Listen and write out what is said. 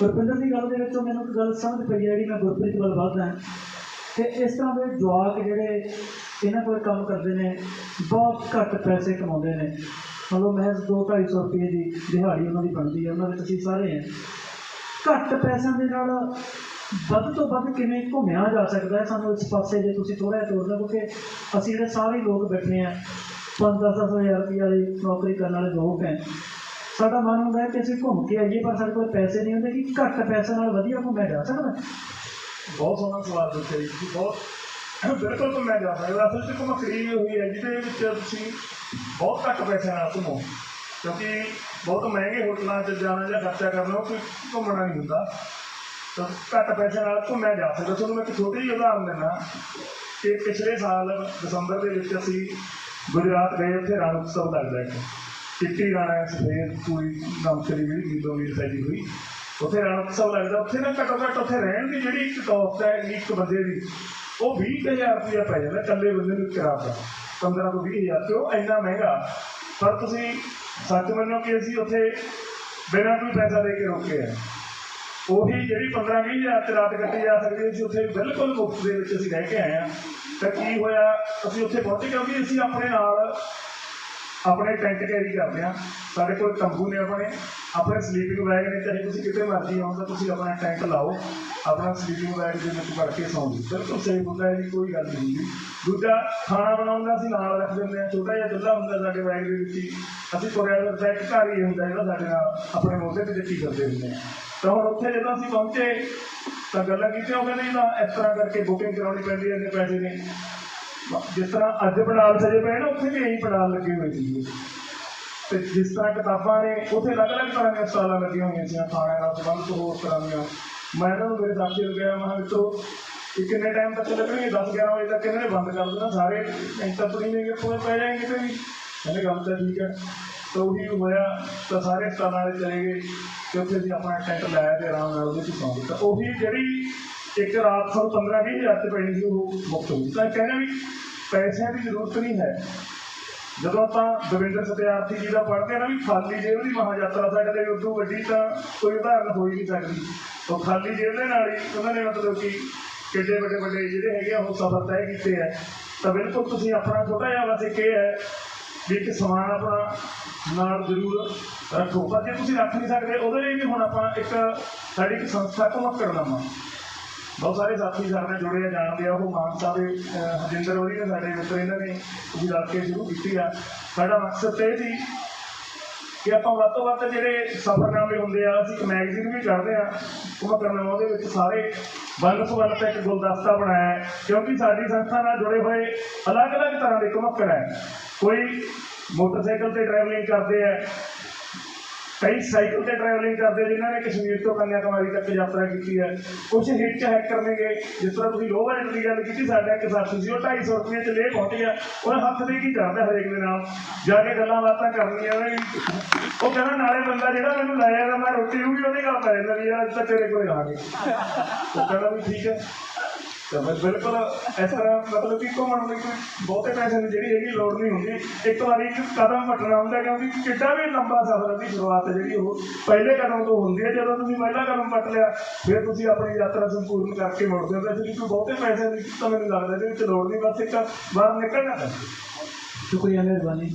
ਗੁਰਪਿੰਦਰ ਦੀ ਗੱਲ ਦੇ ਵਿੱਚੋਂ ਮੈਨੂੰ ਇੱਕ ਗੱਲ ਸਮਝ ਪਈ ਹੈ ਜਿਹੜੀ ਮੈਂ ਗੁਰਪ੍ਰੀਤ ਵੱਲ ਵੱਧਦਾ ਕਿ ਇਸ ਤਰ੍ਹਾਂ ਦੇ ਜਵਾਕ ਜਿਹੜੇ ਇਹਨਾਂ ਕੋਲ ਕੰਮ ਕਰਦੇ ਨੇ, ਬਹੁਤ ਘੱਟ ਪੈਸੇ ਕਮਾਉਂਦੇ ਨੇ। ਮਤਲਬ ਮਹਿਜ਼ 2-250 ਰੁਪਏ ਦੀ ਦਿਹਾੜੀ ਉਹਨਾਂ ਦੀ ਬਣਦੀ ਹੈ, ਉਹਨਾਂ ਵਿੱਚ ਅਸੀਂ ਸਾਰੇ ਹਾਂ। ਘੱਟ ਪੈਸਿਆਂ ਦੇ ਨਾਲ ਵੱਧ ਤੋਂ ਵੱਧ ਕਿਵੇਂ ਘੁੰਮਿਆ ਜਾ ਸਕਦਾ ਹੈ? ਸਾਨੂੰ ਇਸ ਪਾਸੇ ਜੇ ਤੁਸੀਂ ਥੋੜ੍ਹਾ ਜਿਹਾ ਤੋਰ ਦਿਓ, ਕਿਉਂਕਿ ਅਸੀਂ ਜਿਹੜੇ ਸਾਰੇ ਲੋਕ ਬੈਠੇ ਆ 5-10 ਹਜ਼ਾਰ ਰੁਪਏ ਵਾਲੀ ਨੌਕਰੀ ਕਰਨ ਵਾਲੇ ਲੋਕ ਹੈ। ਸਾਡਾ ਮਨ ਹੁੰਦਾ ਹੈ ਕਿ ਅਸੀਂ ਘੁੰਮ ਕੇ ਆਈਏ, ਪਰ ਸਾਡੇ ਕੋਲ ਪੈਸੇ ਨਹੀਂ ਹੁੰਦੇ, ਕਿ ਘੱਟ ਪੈਸੇ ਨਾਲ ਵਧੀਆ ਘੁੰਮਿਆ ਜਾ ਸਕਦਾ ਹੈ। ਬਹੁਤ ਸੋਹਣਾ ਸਵਾਲ ਪੁੱਛਿਆ ਜੀ ਤੁਸੀਂ, ਬਹੁਤ ਬਿਲਕੁਲ ਤੋਂ ਮੈਂ ਜਾ ਸਕਦਾ ਅਸਲ 'ਚ ਘੁਮਕੜੀ ਹੋਈ ਹੈ ਜਿਹਦੇ ਵਿੱਚ ਤੁਸੀਂ ਬਹੁਤ ਘੱਟ ਪੈਸਿਆਂ ਨਾਲ ਘੁੰਮੋ। ਕਿਉਂਕਿ ਬਹੁਤ ਮਹਿੰਗੇ ਹੋਟਲਾਂ 'ਚ ਜਾਣਾ ਜਾਂ ਖਰਚਾ ਕਰਨਾ, ਉਹ ਕੋਈ ਘੁੰਮਣਾ ਨਹੀਂ ਹੁੰਦਾ। ਤਾਂ ਘੱਟ ਪੈਸਿਆਂ ਨਾਲ ਘੁੰਮਿਆ ਜਾ ਸਕਦਾ। ਤੁਹਾਨੂੰ ਮੈਂ ਇੱਕ ਛੋਟੀ ਜਿਹੀ ਉਦਾਹਰਨ ਦਿੰਦਾ ਕਿ ਪਿਛਲੇ ਸਾਲ ਦਸੰਬਰ ਦੇ ਵਿੱਚ ਅਸੀਂ ਗੁਜਰਾਤ ਗਏ, ਉੱਥੇ ਰਣ ਉਤਸਵ ਲੱਗਦਾ ਇੱਕ। ਚਿੱਟੀ ਰਾਣਾ ਸਫੇਦ ਪੂਰੀ ਨਮਕਰੀ ਜਿਹੜੀ ਗੀਤੋਂ ਵੀ ਰਚਾਈ ਹੋਈ। ਉੱਥੇ ਰਣ ਉਤਸਵ ਲੱਗਦਾ। ਉੱਥੇ ਨਾ ਘੱਟੋ ਘੱਟ ਉੱਥੇ ਰਹਿਣ ਦੀ ਜਿਹੜੀ ਇੱਕ ਕਾਸਟ ਹੈ, ਇੱਕ ਬੰਦੇ ਦੀ, ਉਹ 20000 ਰੁਪਇਆ ਪੈ ਜਾਂਦਾ ਇਕੱਲੇ ਬੰਦੇ ਨੂੰ ਕਿਰਾਇਆ ਦਾ। 15 ਤੋਂ 20000 ਤੇ ਉਹ ਇੰਨਾ ਮਹਿੰਗਾ। ਪਰ ਤੁਸੀਂ ਸੱਚ ਮੰਨੋ ਕਿ ਅਸੀਂ ਉੱਥੇ ਬਿਨਾਂ ਕੋਈ ਪੈਸਾ ਦੇ ਕੇ ਰੋਕੇ ਆ ਉਹੀ ਜਿਹੜੀ 15 20 ਹਜ਼ਾਰ ਤੇ ਰਾਤ ਕੱਟੀ ਜਾ ਸਕਦੀ ਸੀ ਉੱਥੇ ਬਿਲਕੁਲ ਮੁਫਤ ਦੇ ਵਿੱਚ ਅਸੀਂ ਰਹਿ ਕੇ ਆਏ ਆ ਤਾਂ ਕੀ ਹੋਇਆ? ਅਸੀਂ ਉੱਥੇ ਪਹੁੰਚੇ ਕਿਉਂਕਿ ਅਸੀਂ ਆਪਣੇ ਨਾਲ ਆਪਣੇ ਟੈਂਟ ਕੈਰੀ ਕਰਦੇ ਆ ਸਾਡੇ ਕੋਲ ਤੰਬੂ ਨੇ ਆਪਣੇ। ਆਪਣੇ ਸਲੀਪਿੰਗ ਬੈਗ ਨੇ, ਚਾਹੇ ਤੁਸੀਂ ਕਿਤੇ ਮਰਜ਼ੀ ਆਓ, ਤਾਂ ਤੁਸੀਂ ਆਪਣਾ ਟੈਂਟ ਲਾਓ। ਆਪਣਾ ਸਲੀਪਿੰਗ ਬੈਗ ਦੇ ਵਿੱਚ ਵੜ ਕੇ ਸੌਂ ਜਾਓ। ਬਿਲਕੁਲ ਸੇਫ ਹੁੰਦਾ ਹੈ ਜੀ, ਕੋਈ ਗੱਲ ਨਹੀਂ ਜੀ। ਦੂਜਾ, ਖਾਣਾ ਬਣਾਉਣ ਦਾ ਅਸੀਂ ਨਾਲ ਰੱਖ ਦਿੰਦੇ ਆ ਛੋਟਾ ਜਿਹਾ ਚੁੱਲ੍ਹਾ ਹੁੰਦਾ ਸਾਡੇ ਬੈਗ ਦੇ ਵਿੱਚ ਹੀ। ਅਸੀਂ ਤੁਰਿਆ ਫਿਰਦਾ ਇੱਕ ਘਰ ਹੀ ਹੁੰਦਾ ਜਿਹੜਾ ਸਾਡੇ ਨਾਲ ਆਪਣੇ ਮੋਢੇ ਤੇ ਚੱਕੀ ਕਰਦੇ ਹੁੰਦੇ ਆ ਤਾਂ ਹੁਣ ਉੱਥੇ ਜਦੋਂ ਅਸੀਂ ਪਹੁੰਚੇ, ਤਾਂ ਗੱਲਾਂ ਕੀਤੀਆਂ ਉਹ ਕਹਿੰਦੇ ਨਾ ਇਸ ਤਰ੍ਹਾਂ ਕਰਕੇ ਬੁਕਿੰਗ ਕਰਾਉਣੀ ਪੈਂਦੀ ਹੈ, ਇੰਨੇ ਪੈਸੇ ਨੇ। ਜਿਸ ਤਰ੍ਹਾਂ ਅੱਜ ਪੰਡਾਲ ਸਜੇ ਪਏ ਨਾ ਉੱਥੇ ਵੀ ਇਹੀ ਪੰਡਾਲ ਲੱਗੇ ਹੋਏ ਸੀ। ਤੇ ਜਿਸ ਤਰ੍ਹਾਂ ਕਿਤਾਬਾਂ ਨੇ, ਉੱਥੇ ਅਲੱਗ-ਅਲੱਗ ਤਰ੍ਹਾਂ ਦੀਆਂ ਸਟਾਲਾਂ ਲੱਗੀਆਂ ਹੋਈਆਂ ਸੀ ਖਾਣੇ ਨਾਲ ਸੰਬੰਧਿਤ ਹੋਰ ਤਰ੍ਹਾਂ ਦੀਆਂ। ਮੈਂ ਇਹਨਾਂ ਨੂੰ ਮੇਰੇ ਸਾਥੀ ਨੂੰ ਮੈਂ ਕਿਹਾ, ਮਿੱਤਰੋ, ਇਹ ਕਿੰਨੇ ਟਾਈਮ ਤੱਕ ਲੱਗਣਗੇ? 10 11 ਵਜੇ ਤੱਕ ਇਹਨਾਂ ਨੇ ਬੰਦ ਕਰ ਦੇਣਾ ਸਾਰੇ? ਇੰਟਰਪ੍ਰੀ ਨੇ ਕੋਲ ਪੈ ਜਾਣਗੇ ਤੇ ਵੀ। ਕਹਿੰਦੇ ਗੱਲ ਤਾਂ ਠੀਕ ਹੈ। ਤਾਂ ਉਹੀ ਹੋਇਆ, ਤਾਂ ਸਾਰੇ ਸਟਾਲਾਂ ਵਾਲੇ ਚਲੇ ਗਏ ਤੇ ਉੱਥੇ ਅਸੀਂ ਆਪਣਾ ਟੈਂਟ ਲਾਇਆ ਤੇ ਆਰਾਮ ਨਾਲ ਉਹਦੇ ਵਿੱਚ ਸੌਂ ਗਏ। ਤਾਂ ਉਹੀ ਜਿਹੜੀ ਇੱਕ ਰਾਤ ਸਾਨੂੰ 15 20 ਹਜ਼ਾਰ ਤੇ ਪੈਣੀ ਸੀ, ਉਹ ਮੁਕਤ ਹੋਈ ਤਾਂ ਕਹਿੰਦੇ ਵੀ ਪੈਸਿਆਂ ਦੀ ਜ਼ਰੂਰਤ ਨਹੀਂ ਹੈ। ਜਦੋਂ ਆਪਾਂ ਦਵਿੰਦਰ ਸਤਿਆਰਥੀ ਜੀ ਦਾ ਪੜ੍ਹਦੇ ਹਾਂ ਨਾ ਵੀ ਖਾਲੀ ਜੇਬ ਦੀ ਮਹਾ ਯਾਤਰਾ ਸਾਡੇ ਲਈ ਉਦੋਂ ਵੱਡੀ ਤਾਂ ਕੋਈ ਉਦਾਹਰਨ ਹੋ ਹੀ ਨਹੀਂ ਸਕਦੀ। ਉਹ ਖਾਲੀ ਜੇਬ ਦੇ ਨਾਲ ਹੀ ਉਹਨਾਂ ਨੇ ਮਤਲਬ ਕਿ ਕਿੱਡੇ ਵੱਡੇ ਵੱਡੇ ਜਿਹੜੇ ਹੈਗੇ ਆ, ਉਹ ਸਫ਼ਰ ਤੈਅ ਕੀਤੇ ਆ। ਤਾਂ ਬਿਲਕੁਲ ਤੁਸੀਂ ਆਪਣਾ ਛੋਟਾ ਜਿਹਾ ਬਸ ਇੱਕ ਇਹ ਹੈ ਵੀ ਇੱਕ ਸਮਾਨ ਆਪਣਾ ਨਾਲ ਜ਼ਰੂਰ ਰੱਖੋ। ਪਰ ਜੇ ਤੁਸੀਂ ਰੱਖ ਨਹੀਂ ਸਕਦੇ, ਉਹਦੇ ਲਈ ਵੀ ਹੁਣ ਆਪਾਂ ਇੱਕ ਸਾਡੀ ਇੱਕ ਸੰਸਥਾ ਘਮਕ ਕਰਨਾ ਵਾ। ਬਹੁਤ ਸਾਰੇ ਸਾਥੀ ਸਾਡੇ ਨਾਲ ਜੁੜੇ ਆ ਜਾਣਦੇ ਆ। ਉਹ ਮਾਨਸਾ ਦੇ ਅਹ, ਹੋਰੀ ਨੇ ਸਾਡੇ ਮਿੱਤਰ ਇਹਨਾਂ ਨੇ ਉਹਦੀ ਕੇ ਸ਼ੁਰੂ ਕੀਤੀ ਆ। ਸਾਡਾ ਮਕਸਦ ਇਹ ਸੀ ਕਿ ਆਪਾਂ ਵੱਧ ਤੋਂ ਵੱਧ ਜਿਹੜੇ ਸਫ਼ਰਨਾਮੇ ਹੁੰਦੇ ਆ ਅਸੀਂ ਇੱਕ ਮੈਗਜ਼ੀਨ ਵੀ ਕਰਦੇ ਆ। ਉਹ ਕਰਨਾ ਉਹਦੇ ਵਿੱਚ ਸਾਰੇ ਵੰਨ ਸੁਵੰਨ ਤੇ ਇੱਕ ਗੁਲਦਸਤਾ ਬਣਾਇਆ ਕਿਉਂਕਿ ਸਾਡੀ ਸੰਸਥਾ ਨਾਲ ਜੁੜੇ ਹੋਏ ਅਲੱਗ-ਅਲੱਗ ਤਰ੍ਹਾਂ ਦੇ ਘਮੱਕੜ ਹੈ। ਕੋਈ ਮੋਟਰਸਾਈਕਲ ਤੇ ਟਰੈਵਲਿੰਗ ਕਰਦੇ ਆ ਕਈ ਸਾਈਕਲ ਤੇ ਟਰੈਵਲਿੰਗ ਕਰਦੇ ਆ ਜਿਨ੍ਹਾਂ ਨੇ ਕਸ਼ਮੀਰ ਤੋਂ ਕੰਨਿਆ ਕੁਮਾਰੀ ਤੱਕ ਯਾਤਰਾ ਕੀਤੀ ਹੈ। ਕੁਝ ਹਿੱਚ ਹੈਕਰ ਨੇਗੇ ਜਿਸ ਤਰ੍ਹਾਂ ਤੁਸੀਂ ਲੋਹ ਬਜਟ ਦੀ ਗੱਲ ਕੀਤੀ, ਸਾਡਾ ਇੱਕ ਸਾਥੀ ਸੀ, ਉਹ 250 ਰੁਪਏ ਚ ਲੈ ਪਹੁੰਚ ਗਿਆ। ਉਹਨੇ ਹੱਥ ਦੇ ਕੀ ਕਰਦਾ ਹਰੇਕ ਦੇ ਨਾਲ? ਜਾ ਕੇ ਗੱਲਾਂ ਬਾਤਾਂ ਕਰਨੀਆਂ ਉਹਨੇ ਉਹ ਕਹਿੰਦਾ, ਨਾਲੇ ਬੰਦਾ ਜਿਹੜਾ ਮੈਨੂੰ ਲੈ ਜਾਂਦਾ ਮੈਂ ਰੋਟੀ ਉਹ ਵੀ ਉਹਦੇ ਨਾਲ ਪੈ ਜਾਂਦਾ ਵੀ ਯਾਰ ਤਾਂ ਤੇਰੇ ਕੋਲ ਆ ਗਏ। ਉਹ ਕਹਿੰਦਾ ਵੀ ਠੀਕ ਹੈ। ਤਾਂ ਮੈਂ ਬਿਲਕੁਲ ਇਸ ਤਰ੍ਹਾਂ ਮਤਲਬ ਕਿ ਘੁੰਮਣ ਲਈ ਕੋਈ ਬਹੁਤੇ ਪੈਸੇ ਦੀ ਜਿਹੜੀ ਹੈਗੀ ਲੋੜ ਨਹੀਂ ਹੁੰਦੀ। ਇੱਕ ਵਾਰੀ ਇੱਕ ਕਦਮ ਵੱਟਣਾ ਹੁੰਦਾ ਕਿਉਂਕਿ ਕਿੱਡਾ ਵੀ ਲੰਬਾ ਸਫ਼ਰ ਦੀ ਸ਼ੁਰੂਆਤ ਜਿਹੜੀ ਉਹ ਪਹਿਲੇ ਕਦਮ ਤੋਂ ਹੁੰਦੀ ਹੈ। ਜਦੋਂ ਤੁਸੀਂ ਪਹਿਲਾ ਕਦਮ ਵੱਟ ਲਿਆ, ਫਿਰ ਤੁਸੀਂ ਆਪਣੀ ਯਾਤਰਾ ਸੰਪੂਰਨ ਕਰਕੇ ਮੁੜਦੇ ਹੋ। ਤਾਂ ਇਸ ਲਈ ਕੋਈ ਬਹੁਤੇ ਪੈਸੇ ਦੀ ਤਾਂ ਮੈਨੂੰ ਲੱਗਦਾ ਇਹਦੇ ਵਿੱਚ ਲੋੜ ਨਹੀਂ, ਬਸ ਇੱਕ ਬਾਹਰ ਨਿਕਲਣਾ। ਹੈ ਸ਼ੁਕਰੀਆ, ਮਿਹਰਬਾਨੀ।